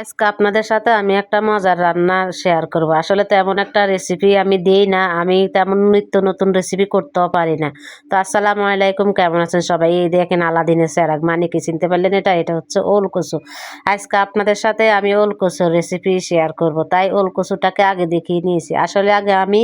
আজকে আপনাদের সাথে আমি একটা মজার রান্না শেয়ার করব। আসলে তেমন একটা রেসিপি আমি দিই না, আমি তেমন নিত্য নতুন রেসিপি করতেও পারি না। তো আসসালামু আলাইকুম, কেমন আছেন সবাই? এই দেখেন আলাদিনের স্যারাক মানে কি চিনতে পারলেন এটা? এটা হচ্ছে ওল কচু আজকে আপনাদের সাথে আমি ওল কচুর রেসিপি শেয়ার করব। তাই ওল কচুটাকে আগে দেখিয়ে নিয়েছি। আসলে আগে আমি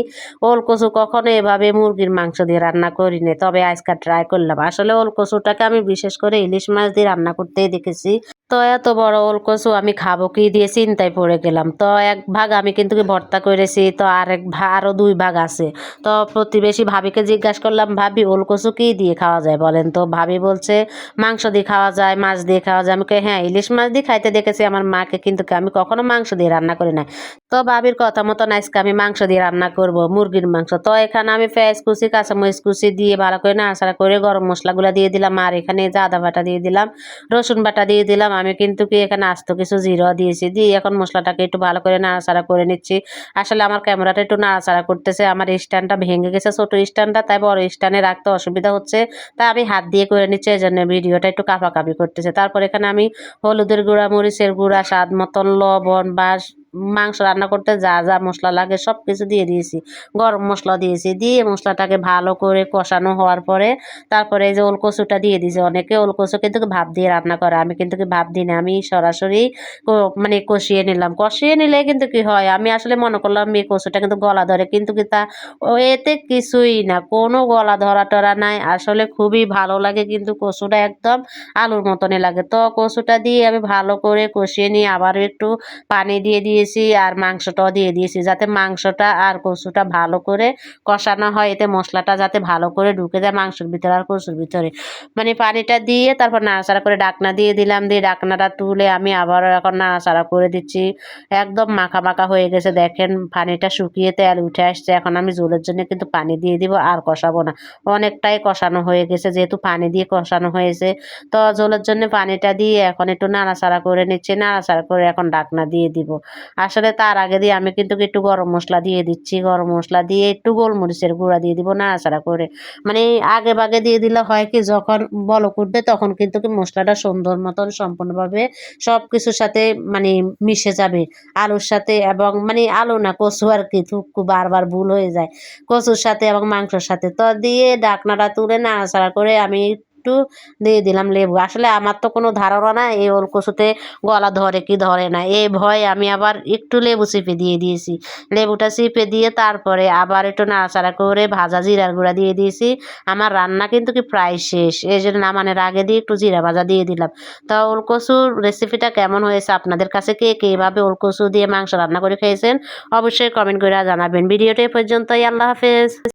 ওল কচু কখনো এভাবে মুরগির মাংস দিয়ে রান্না করি করিনি, তবে আজকে ট্রাই করলাম। আসলে ওল কচুটাকে আমি বিশেষ করে ইলিশ মাছ দিয়ে রান্না করতেই দেখেছি। তো এত বড় ওল কচু আমি খাব কি দিয়ে? চিন্তায় পড়ে গেলাম। তো এক ভাগ আমি কিন্তু ভর্তা করেছি, তো আর এক ভাগ আরও দুই ভাগ আছে। তো প্রতিবেশী ভাবিকে জিজ্ঞাসা করলাম, ভাবি, ওল কচু কী দিয়ে খাওয়া যায়? বলেন, তো ভাবি বলছে, মাংস দিয়ে খাওয়া যায়, মাছ দিয়ে খাওয়া যায়। আমি হ্যাঁ ইলিশ মাছ দিয়ে খাইতে দেখেছি, আমার মাকে কিন্তু আমি কখনো মাংস দিয়ে রান্না করি না তো ভাবির কথা মতন আজকে আমি মাংস দিয়ে রান্না করব, মুরগির মাংস। তো এখানে আমি পেঁয়াজ কুচি, কাঁচামরিচ কুচি দিয়ে ভালো করে নাড়াচাড়া করে গরম মশলাগুলো দিয়ে দিলাম, আর এখানে আদা বাটা দিয়ে দিলাম, রসুন বাটা দিয়ে দিলাম। আমি কিন্তু কি এখানে আস্ত কিছু জিরো দিয়েছি, দিয়ে এখন মশলাটাকে একটু ভালো করে নাড়াচাড়া করে নিচ্ছি। আসলে আমার ক্যামেরাটা একটু নাড়াচাড়া করতেছে, আমার স্ট্যান্ডটা ভেঙে গেছে, ছোট স্ট্যান্ডটা, তাই বড় স্ট্যান্ডে রাখতে অসুবিধা হচ্ছে। তাই আমি হাত দিয়ে করে নিচ্ছি, এই জন্য ভিডিওটা একটু কাঁপাকাঁপি করতেছে। তারপর এখানে আমি হলুদের গুঁড়া, মরিচের গুঁড়া, স্বাদ মতন লবণ বা মাংস রান্না করতে যা যা মশলা লাগে সব কিছু দিয়ে দিয়েছি। গরম মশলা দিয়েছি, দিয়ে মশলাটাকে ভালো করে কষানো হওয়ার পরে তারপরে এই যে ওল কচুটা দিয়ে দিয়েছি অনেকে ওল কচু কিন্তু ভাপ দিয়ে রান্না করে, আমি কিন্তু কি ভাপ দিই না, আমি সরাসরি মানে কষিয়ে নিলাম। কষিয়ে নিলে কিন্তু কি হয়, আমি আসলে মনে করলাম এই কচুটা কিন্তু গলা ধরে, কিন্তু কি তা এতে কিছুই না, কোনো গলা ধরা টরা নাই, আসলে খুবই ভালো লাগে কিন্তু কচুটা একদম আলুর মতনই লাগে। তো কচুটা দিয়ে আমি ভালো করে কষিয়ে নিয়ে আবারও একটু পানি দিয়ে দিয়ে দিয়েছি আর মাংসটাও দিয়ে দিয়েছি যাতে মাংসটা আর কচুটা ভালো করে কষানো হয়, এতে মশলাটা যাতে ভালো করে ঢুকে যায় মাংসের ভিতরে আর কচুর ভিতরে। মানে পানিটা দিয়ে তারপর নাড়াচাড়া করে ডাকনা দিয়ে দিলাম, দিয়ে ডাকনাটা তুলে আমি আবারও এখন নাড়াচাড়া করে দিচ্ছি। একদম মাখা মাখা হয়ে গেছে, দেখেন পানিটা শুকিয়ে তেল উঠে আসছে। এখন আমি ঝোলের জন্য কিন্তু পানি দিয়ে দিব, আর কষাবো না। অনেকটাই কষানো হয়ে গেছে, যেহেতু পানি দিয়ে কষানো হয়েছে। তো ঝোলের জন্য পানিটা দিয়ে এখন একটু নাড়াচাড়া করে নিচ্ছি, নাড়াচাড়া করে এখন ডাকনা দিয়ে দিব। আসলে তার আগে দিয়ে আমি কিন্তু একটু গরম মশলা দিয়ে দিচ্ছি। গরম মশলা দিয়ে একটু গোলমরিচের গুঁড়া দিয়ে দিব নাড়াচাড়া করে। মানে আগে বাগে দিয়ে দিলে হয় কি, যখন বলক উঠবে তখন কিন্তু কি মশলাটা সুন্দর মতন সম্পূর্ণভাবে সব কিছুর সাথে মানে মিশে যাবে। আলুর সাথে এবং মানে আলু না, কচু আর কি থুকু বারবার ভুল হয়ে যায়। কচুর সাথে এবং মাংসর সাথে। তো দিয়ে ডাকনাটা তুলে নাড়াচাড়া করে আমি একটু দিয়ে দিলাম লেবু। আসলে আমার তো কোনো ধারণা না এই ওল কচুতে গলা ধরে কি ধরে না। এই ভয়ে আমি আবার একটু লেবু চিপে দিয়ে দিয়েছি। লেবুটা চিপে দিয়ে তারপরে আবার একটু নাড়াচাড়া করে ভাজা জিরার গুঁড়া দিয়ে দিয়েছি। আমার রান্না কিন্তু কি প্রায় শেষ। এই জন্য নামানোর আগে দিয়ে একটু জিরা ভাজা দিয়ে দিলাম। তা ওল কচুর রেসিপিটা কেমন হয়েছে? আপনাদের কাছে কে কে এভাবে ওল কচু দিয়ে মাংস রান্না করে খেয়েছেন? অবশ্যই কমেন্ট করে জানাবেন। ভিডিওটা পর্যন্তই। আল্লাহ হাফেজ।